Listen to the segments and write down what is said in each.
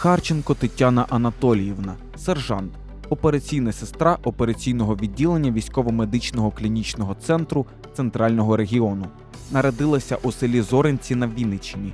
Харченко Тетяна Анатоліївна, сержант, операційна сестра операційного відділення військово-медичного клінічного центру Центрального регіону. Народилася у селі Зоринці на Вінниччині.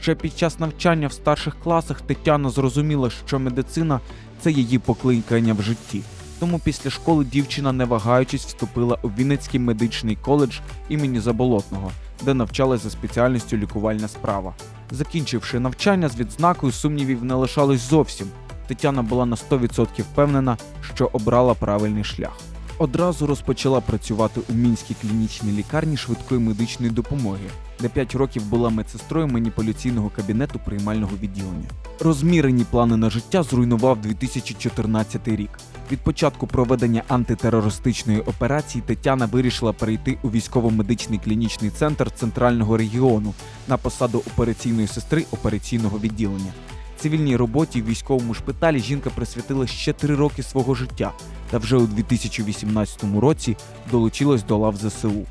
Ще під час навчання в старших класах Тетяна зрозуміла, що медицина це її покликання в житті. Тому після школи дівчина, не вагаючись, вступила у Вінницький медичний коледж імені Заболотного, де навчалась за спеціальністю лікувальна справа. Закінчивши навчання з відзнакою, сумнівів не лишалось зовсім. Тетяна була на 100% впевнена, що обрала правильний шлях. Одразу розпочала працювати у мінській клінічній лікарні швидкої медичної допомоги, де 5 років була медсестрою маніпуляційного кабінету приймального відділення. Розмірені плани на життя зруйнував 2014 рік. Від початку проведення антитерористичної операції Тетяна вирішила перейти у військово-медичний клінічний центр центрального регіону на посаду операційної сестри операційного відділення. Цивільній роботі в військовому шпиталі жінка присвятила ще три роки свого життя та вже у 2018 році долучилась до лав ЗСУ.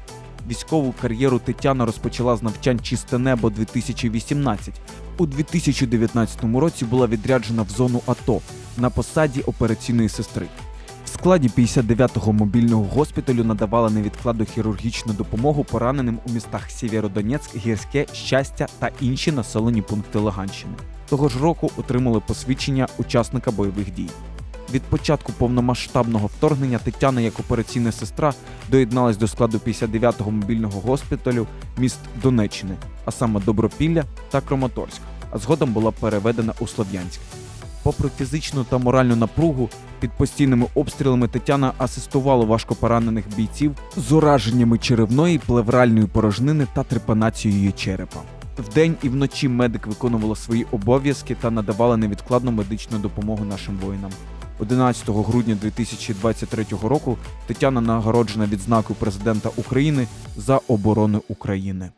Військову кар'єру Тетяна розпочала з навчань Чисте небо 2018. У 2019 році була відряджена в зону АТО на посаді операційної сестри. В складі 59-го мобільного госпіталю надавала невідкладну хірургічну допомогу пораненим у містах Сєвєродонецьк, Гірське, Щастя та інші населені пункти Луганщини. Того ж року отримали посвідчення учасника бойових дій. Від початку повномасштабного вторгнення Тетяна, як операційна сестра, доєдналась до складу 59-го мобільного госпіталю міст Донеччини, а саме Добропілля та Краматорськ, а згодом була переведена у Слов'янськ. Попри фізичну та моральну напругу, під постійними обстрілами Тетяна асистувала важкопоранених бійців з ураженнями черевної, плевральної порожнини та трепанацією черепа. Вдень і вночі медик виконувала свої обов'язки та надавала невідкладну медичну допомогу нашим воїнам. 11 грудня 2023 року Тетяна нагороджена відзнакою президента України за оборону України.